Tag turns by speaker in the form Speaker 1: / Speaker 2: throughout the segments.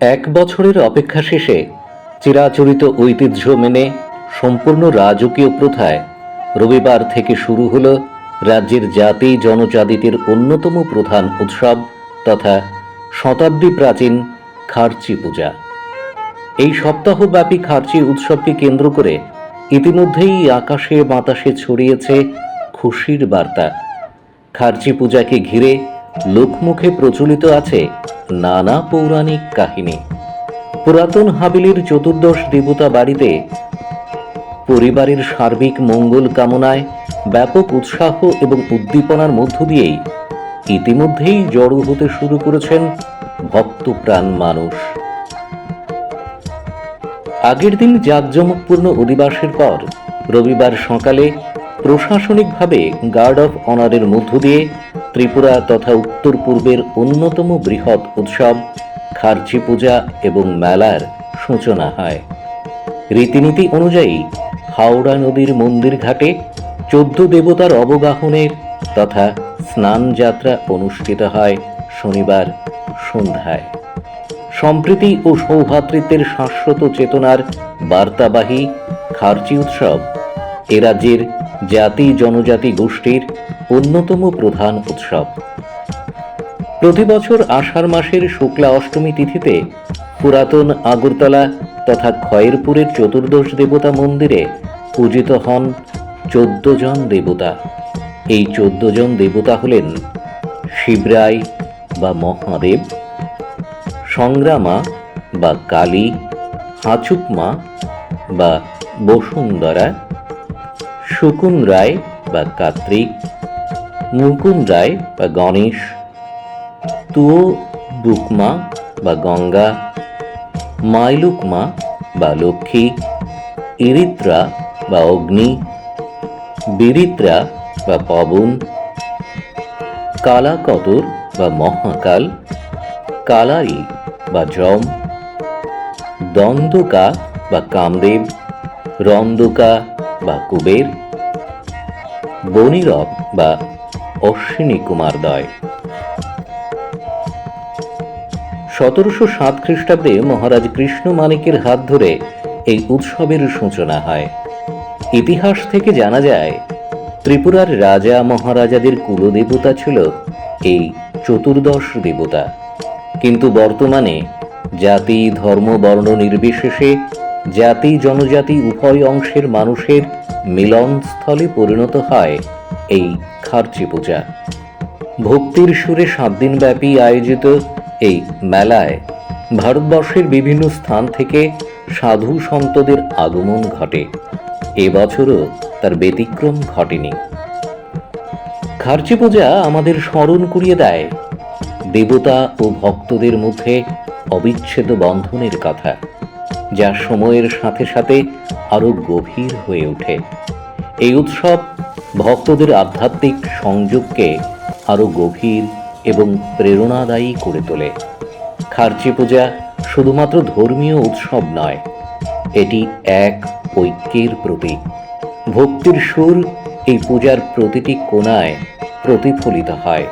Speaker 1: এক বছরের অপেক্ষা শেষে চিরাচরিত ঐতিহ্য মেনে সম্পূর্ণ রাজকীয় প্রথায় রবিবার থেকে শুরু হলো রাজ্যের জাতি জনজাতিদের অন্যতম প্রধান উৎসব তথা শতাব্দী প্রাচীন খার্চি পূজা। এই সপ্তাহব্যাপী খার্চি উৎসবকে কেন্দ্র করে ইতিমধ্যেই আকাশে বাতাসে ছড়িয়েছে খুশির বার্তা। খার্চি পূজাকে ঘিরে লোকমুখে প্রচলিত আছে নানা পৌরাণিক কাহিনী। পুরাতন হাবিলির চতুর্দশ দেবতা বাড়িতে পরিবারের সার্বিক মঙ্গল কামনায় ব্যাপক উৎসাহ এবং উদ্দীপনার মধ্য দিয়েই ইতিমধ্যেই জড়ো হতে শুরু করেছেন ভক্তপ্রাণ মানুষ। আগের দিন জাঁকজমকপূর্ণ অধিবাসের পর রবিবার সকালে প্রশাসনিকভাবে গার্ড অফ অনারের মধ্য দিয়ে ত্রিপুরা তথা উত্তর পূর্বের অন্যতম বৃহৎ উৎসব খার্চি পূজা এবং মেলার সূচনা হয়। রীতিনীতি অনুযায়ী, হাওড়া নদীর মন্দির ঘাটে চোদ্দ দেবতার অবগাহনের তথা স্নান যাত্রা অনুষ্ঠিত হয় শনিবার সন্ধ্যায়। সম্প্রীতি ও সৌভ্রাতৃত্বের শাশ্বত চেতনার বার্তাবাহী খার্চি উৎসব এ রাজ্যের জাতি জনজাতি গোষ্ঠীর অন্যতম প্রধান উৎসব। প্রতি বছর আষাঢ় মাসের শুক্লা অষ্টমী তিথিতে পুরাতন আগরতলা তথা খয়েরপুরের চতুর্দশ দেবতা মন্দিরে পূজিত হন চোদ্দ জন দেবতা। এই চোদ্দ জন দেবতা হলেন শিবরায় বা মহাদেব, সংগ্রামা বা কালী, হাঁচুকমা বা বসুন্ধরা, শুকুন রায় বা কার্তিক মুকুন রায় বা গণেশ তুও বুকমা বা গঙ্গা, মাইলুকমা বা লক্ষ্মী, ইরিত্রা বা অগ্নি, বিরিত্রা বা পবন কালাকতর বা মহাকাল, কালারি বা যম দ্বন্দ্বকা বা কামদেব, রন্দকা বা কুবের বনিরব বা অশ্বিনী কুমার দয়। সতেরোশো সাত খ্রিস্টাব্দে মহারাজ কৃষ্ণ মানিকের হাত ধরে এই উৎসবের সূচনা হয়। ইতিহাস থেকে জানা যায়, ত্রিপুরার রাজা মহারাজাদের কুলদেবতা ছিল এই চতুর্দশ দেবতা। কিন্তু বর্তমানে জাতি, ধর্ম, বর্ণ নির্বিশেষে জাতি, জনজাতি উভয় অংশের মানুষের মিলনস্থলে পরিণত হয় এই খার্চি পূজা। ভক্তির সুরে সাত দিনব্যাপী আয়োজিত এই মেলায় ভারতবর্ষের বিভিন্ন স্থান থেকে সাধু সন্তদের আগমন ঘটে। এবছরও তার ব্যতিক্রম ঘটেনি। খার্চি পূজা আমাদের স্মরণ করিয়ে দেয়। দেবতা ও ভক্তদের মধ্যে অবিচ্ছেদ্য বন্ধনের কথা, যা সময়ের সাথে সাথে আরও গভীর হয়ে ওঠে। এই উৎসব ভক্তদের আধ্যাত্মিক সংযোগকে আরও গভীর এবং প্রেরণাদায়ী করে তোলে। খার্চি পূজা শুধুমাত্র ধর্মীয় উৎসব নয়, এটি এক ঐক্যের প্রতীক। ভক্তির সুর এই পূজার প্রতিটি কোণায় প্রতিফলিত হয়।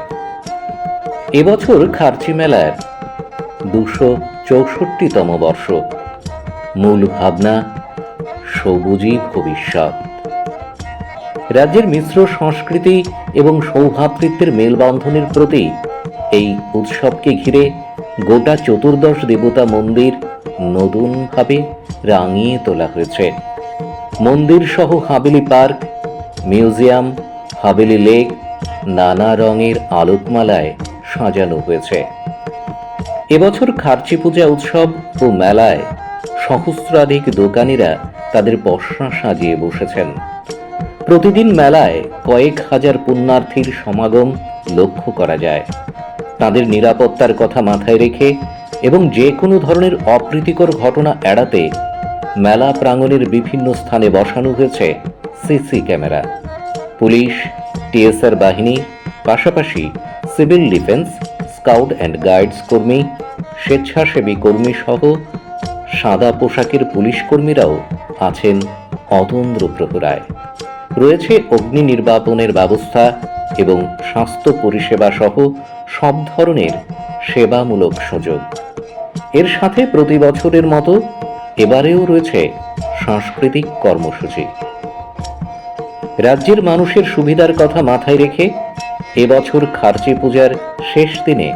Speaker 1: এবছর খার্চি মেলার দুশো চৌষট্টিতম বর্ষ। মূল ভাবনা সবুজই ভবিষ্যৎ। রাজ্যের মিশ্র সংস্কৃতি এবং সৌভাতৃত্বের মেলবন্ধনের প্রতি এই উৎসবকে ঘিরে গোটা চতুর্দশ দেবতা মন্দির নতুনভাবে রাঙিয়ে তোলা হয়েছে। মন্দির সহ Haveli park, museum, Haveli lake, নানা রঙের আলোকমালায় সাজানো হয়েছে। এবছর খার্চি পূজা উৎসব ও মেলায় সহস্রাধিক দোকানিরা তাদের পসরা সাজিয়ে বসেছেন। প্রতিদিন মেলায় কয়েক হাজার পুণ্যার্থীর সমাগম লক্ষ্য করা যায়। তাদের নিরাপত্তার কথা মাথায় রেখে এবং যে কোনো ধরনের অপ্রীতিকর ঘটনা এড়াতে মেলা প্রাঙ্গণের বিভিন্ন স্থানে বসানো হয়েছে সিসি ক্যামেরা। পুলিশ, টিএসআর বাহিনী, পাশাপাশি civil defence, scout and guides কর্মী, স্বেচ্ছাসেবী কর্মী সহ সাদা পোশাকের পুলিশ কর্মীরাও আছেন অতন্দ্র প্রহরায়। রয়েছে অগ্নি নির্বাপনের ব্যবস্থা এবং স্বাস্থ্য পরিষেবা সহ সব ধরনের সেবামূলক সুযোগ। এর সাথে প্রতি বছরের মতো এবারেও রয়েছে সাংস্কৃতিক কর্মসূচি। রাজ্যের মানুষের সুবিধার কথা মাথায় রেখে এবছর খার্চে পূজার শেষ দিনে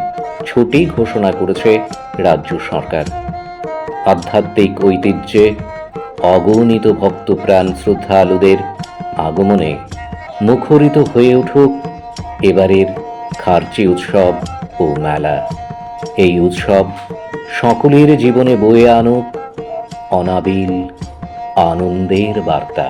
Speaker 1: ছুটি ঘোষণা করেছে রাজ্য সরকার। আধ্যাত্মিক ঐতিহ্যে অগণিত ভক্তপ্রাণ শ্রদ্ধালুদের আগমনে মুখরিত হয়ে উঠুক এবারের খার্চি উৎসব ও মেলা। এই উৎসব সকলের জীবনে বয়ে আনুক অনাবিল আনন্দের বার্তা।